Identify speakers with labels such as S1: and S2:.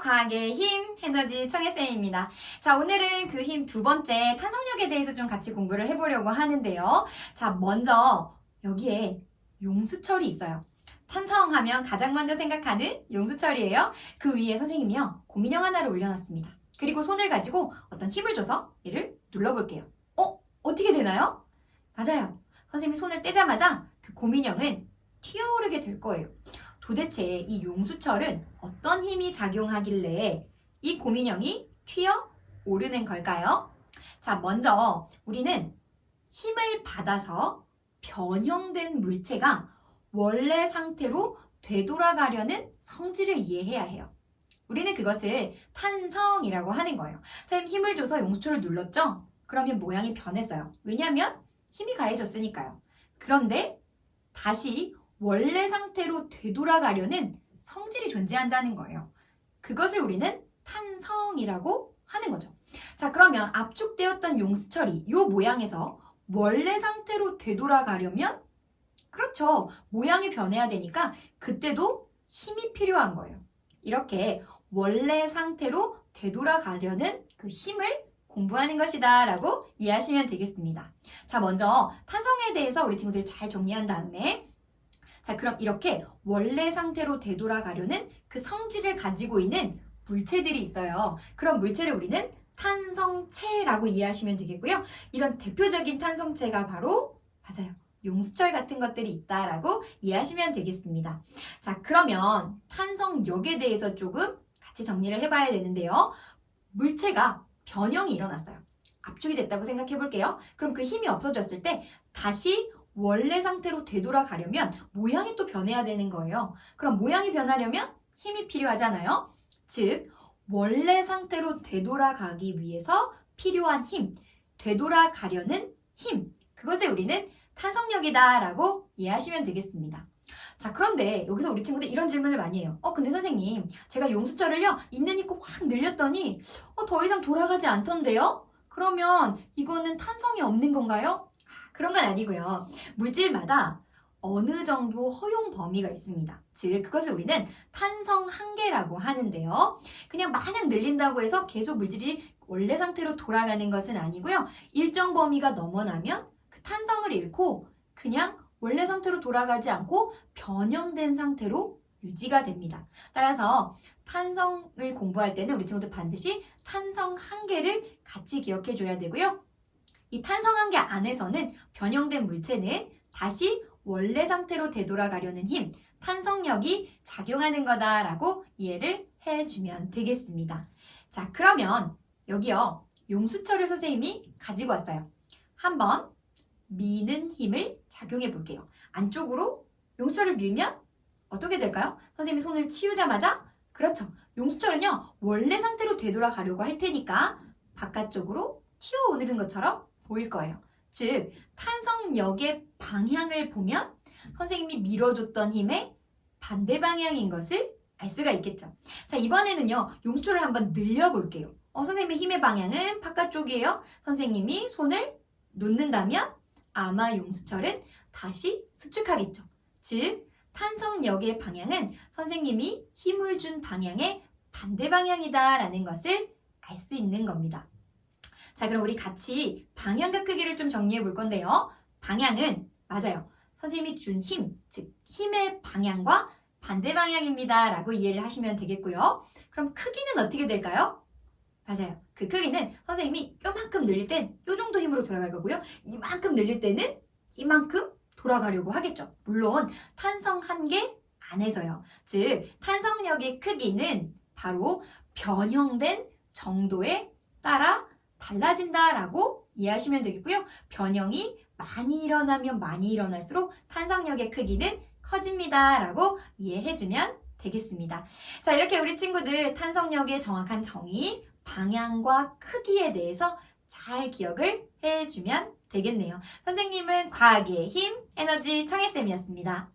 S1: 과학의 힘, 에너지 청혜쌤입니다. 자, 오늘은 그 힘 두 번째 탄성력에 대해서 좀 같이 공부를 해보려고 하는데요. 자, 먼저 여기에 용수철이 있어요. 탄성하면 가장 먼저 생각하는 용수철이에요. 그 위에 선생님이요. 고민형 하나를 올려놨습니다. 그리고 손을 가지고 어떤 힘을 줘서 얘를 눌러볼게요. 어? 어떻게 되나요? 맞아요. 선생님이 손을 떼자마자 그 고민형은 튀어오르게 될 거예요. 도대체 이 용수철은 어떤 힘이 작용하길래 이 고민형이 튀어 오르는 걸까요? 자, 먼저 우리는 힘을 받아서 변형된 물체가 원래 상태로 되돌아가려는 성질을 이해해야 해요. 우리는 그것을 탄성이라고 하는 거예요. 선생님 힘을 줘서 용수철을 눌렀죠? 그러면 모양이 변했어요. 왜냐하면 힘이 가해졌으니까요. 그런데 다시 원래 상태로 되돌아가려는 성질이 존재한다는 거예요. 그것을 우리는 탄성이라고 하는 거죠. 자, 그러면 압축되었던 용수철이 이 모양에서 원래 상태로 되돌아가려면 그렇죠. 모양이 변해야 되니까 그때도 힘이 필요한 거예요. 이렇게 원래 상태로 되돌아가려는 그 힘을 공부하는 것이다 라고 이해하시면 되겠습니다. 자, 먼저 탄성에 대해서 우리 친구들 잘 정리한 다음에 자, 그럼 이렇게 원래 상태로 되돌아가려는 그 성질을 가지고 있는 물체들이 있어요. 그런 물체를 우리는 탄성체라고 이해하시면 되겠고요. 이런 대표적인 탄성체가 바로 맞아요. 용수철 같은 것들이 있다라고 이해하시면 되겠습니다. 자, 그러면 탄성역에 대해서 조금 같이 정리를 해봐야 되는데요. 물체가 변형이 일어났어요. 압축이 됐다고 생각해 볼게요. 그럼 그 힘이 없어졌을 때 다시 원래 상태로 되돌아가려면 모양이 또 변해야 되는 거예요. 그럼 모양이 변하려면 힘이 필요하잖아요. 즉, 원래 상태로 되돌아가기 위해서 필요한 힘, 되돌아가려는 힘, 그것을 우리는 탄성력이다 라고 이해하시면 되겠습니다. 자, 그런데 여기서 우리 친구들 이런 질문을 많이 해요. 어, 근데 선생님, 제가 용수철을요, 있는 힘껏 확 늘렸더니, 어, 더 이상 돌아가지 않던데요? 그러면 이거는 탄성이 없는 건가요? 아, 그런 건 아니고요. 물질마다 어느 정도 허용 범위가 있습니다. 즉, 그것을 우리는 탄성 한계라고 하는데요. 그냥 마냥 늘린다고 해서 계속 물질이 원래 상태로 돌아가는 것은 아니고요. 일정 범위가 넘어나면 그 탄성을 잃고 그냥 원래 상태로 돌아가지 않고 변형된 상태로 유지가 됩니다. 따라서 탄성을 공부할 때는 우리 친구들 반드시 탄성 한계를 같이 기억해 줘야 되고요. 이 탄성 한계 안에서는 변형된 물체는 다시 원래 상태로 되돌아가려는 힘, 탄성력이 작용하는 거다라고 이해를 해주면 되겠습니다. 자, 그러면 여기요. 용수철을 선생님이 가지고 왔어요. 한번 미는 힘을 작용해 볼게요. 안쪽으로 용수철을 밀면 어떻게 될까요? 선생님이 손을 치우자마자 그렇죠. 용수철은요. 원래 상태로 되돌아가려고 할 테니까 바깥쪽으로 튀어오르는 것처럼 보일 거예요. 즉 탄성력의 방향을 보면 선생님이 밀어줬던 힘의 반대 방향인 것을 알 수가 있겠죠. 자 이번에는요. 용수철을 한번 늘려볼게요. 어, 선생님의 힘의 방향은 바깥쪽이에요. 선생님이 손을 놓는다면 아마 용수철은 다시 수축하겠죠. 즉, 탄성력의 방향은 선생님이 힘을 준 방향의 반대 방향이다라는 것을 알 수 있는 겁니다. 자, 그럼 우리 같이 방향과 크기를 좀 정리해 볼 건데요. 방향은 맞아요. 선생님이 준 힘, 즉 힘의 방향과 반대 방향입니다. 라고 이해를 하시면 되겠고요. 그럼 크기는 어떻게 될까요? 맞아요. 그 크기는 선생님이 요만큼 늘릴 땐 요 정도 힘으로 돌아갈 거고요. 이만큼 늘릴 때는 이만큼 돌아가려고 하겠죠. 물론 탄성 한계 안에서요. 즉 탄성력의 크기는 바로 변형된 정도에 따라 달라진다라고 이해하시면 되겠고요. 변형이 많이 일어나면 많이 일어날수록 탄성력의 크기는 커집니다라고 이해해주면 되겠습니다. 자, 이렇게 우리 친구들 탄성력의 정확한 정의, 방향과 크기에 대해서 잘 기억을 해주면 되겠네요. 선생님은 과학의 힘, 에너지 청혜쌤이었습니다.